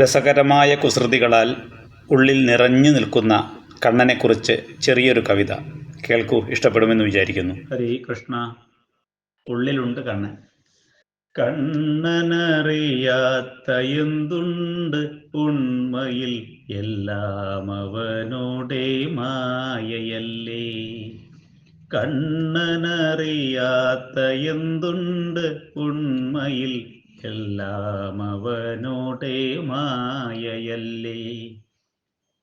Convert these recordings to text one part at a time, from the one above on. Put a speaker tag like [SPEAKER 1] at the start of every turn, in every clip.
[SPEAKER 1] രസകരമായ കുസൃതികളാൽ ഉള്ളിൽ നിറഞ്ഞു നിൽക്കുന്ന കണ്ണനെക്കുറിച്ച് ചെറിയൊരു കവിത. കേൾക്കൂ ഇഷ്ടപ്പെടുമെന്ന് വിചാരിക്കുന്നു. ഹരി കൃഷ്ണ. ഉള്ളിലുണ്ട് കണ്ണൻ. കണ്ണനറിയാത്ത എന്തുണ്ട് ഉണ്മയിൽ എല്ലാം അവനോടെ മായയല്ലേ? കണ്ണനറിയാത്ത എന്തുണ്ട് ഉണ്മയിൽ എല്ലാം അവനോടെ മായയല്ലേ?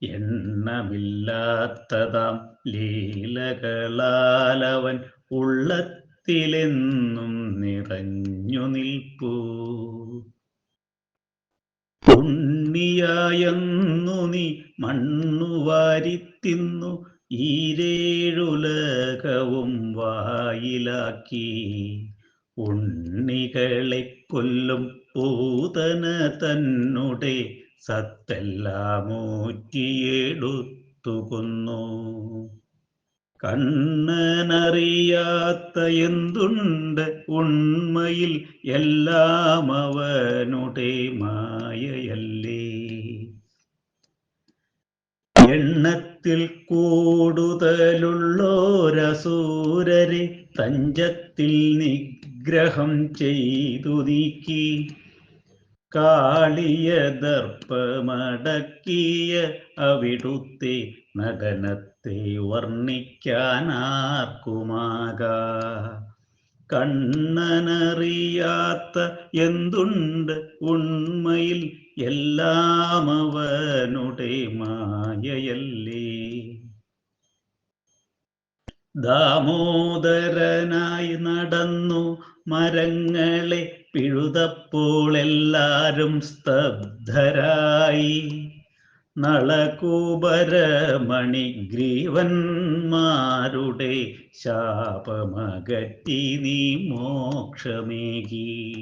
[SPEAKER 1] എണ്ണമില്ലാത്തതാം ലീലകളാലവൻ ഉള്ളത്തിലെന്നും നിറഞ്ഞു നിൽപ്പൂ. പുണ്യായെന്നു നീ മണ്ണു വാരിത്തിന്നു ഈരേഴുലകവും വായിലാക്കി. ഉണ്ണികളെ കൊല്ലും പൂതന തന്നുടെ സത്തെല്ലാം ഊറ്റിയെടുത്തുകൊന്നു. കണ്ണനറിയാത്ത എന്തുണ്ട് ഉണ്മയിൽ എല്ലാം അവനുടെ മായയല്ലേ? എണ്ണത്തിൽ കൂടുതലുള്ളോരസൂരരെ തഞ്ചത്തിൽ നിഗ്രഹം ചെയ്തു നീക്കി കാളിയ ദർപ്പമടക്കിയ അവിടുത്തെ നടനത്തെ വർണിക്കാനാർക്കുമാകാ. കണ്ണനറിയാത്ത എന്തുണ്ട് ഉണ്മയിൽ? എല്ലാം അവനുടെ മായയല്ലേ? ദാമോദരനായി നടന്നു മരങ്ങളെ പിഴുതപ്പോൾ എല്ലാരും സ്തബ്ധരായി. നളകൂപരമണിഗ്രീവന്മാരുടെ ശാപമകറ്റി നീ മോക്ഷമേകി.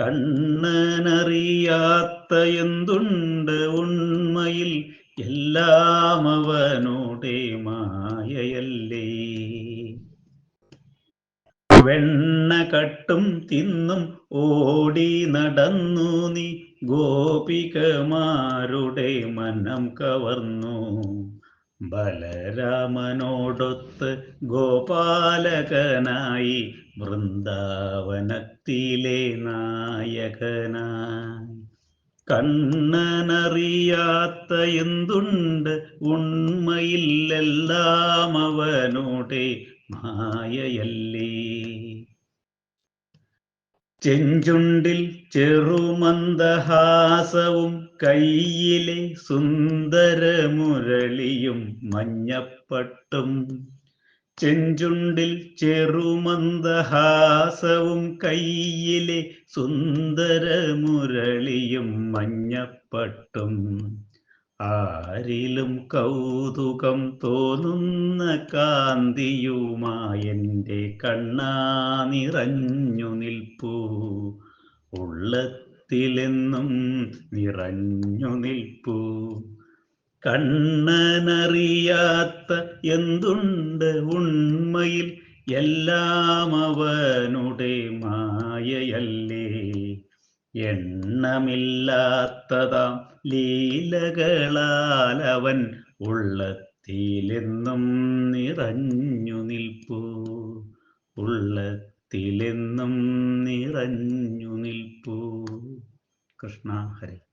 [SPEAKER 1] കണ്ണനറിയാത്ത എന്തുണ്ട് ഉണ്മയിൽ എല്ലാം അവനുടെ മായയല്ലേ? വെണ്ണ കട്ടും തിന്നും ഓടി നടന്നു നീ ഗോപികമാരുടെ മനം കവർന്നു. ബലരാമനോടൊത്ത് ഗോപാലകനായി വൃന്ദാവനത്തിലെ നായകനായി. കണ്ണനറിയാത്ത എന്തുണ്ട്? ഉണ്മയില്ലെല്ലാം അവനോടെ മായയല്ലേ? ചെഞ്ചുണ്ടിൽ ചെറുമന്ദഹാസവും കയ്യിലെ സുന്ദരമുരളിയും മഞ്ഞപ്പട്ടും ചെഞ്ചുണ്ടിൽ ചെറുമന്ദഹാസവും കയ്യിലെ സുന്ദരമുരളിയും മഞ്ഞപ്പട്ടും. ആരിലും കൗതുകം തോന്നുന്ന കാന്തിയുമായെന്റെ കണ്ണാ നിറഞ്ഞു നിൽപ്പൂ. ഉള്ളത്തിലെന്നും നിറഞ്ഞു നിൽപ്പൂ. കണ്ണനറിയാത്ത എന്തുണ്ട് ഉണ്മയിൽ? എല്ലാം അവനുടെ മായയല്ലേ? എണ്ണമില്ലാത്തതാം ലീലകളാൽ അവൻ ഉള്ളത്തിലെന്നും നിറഞ്ഞു നിൽപ്പൂ. ഉള്ളത്തിലെന്നും നിറഞ്ഞു നിൽപ്പൂ. കൃഷ്ണ ഹരി.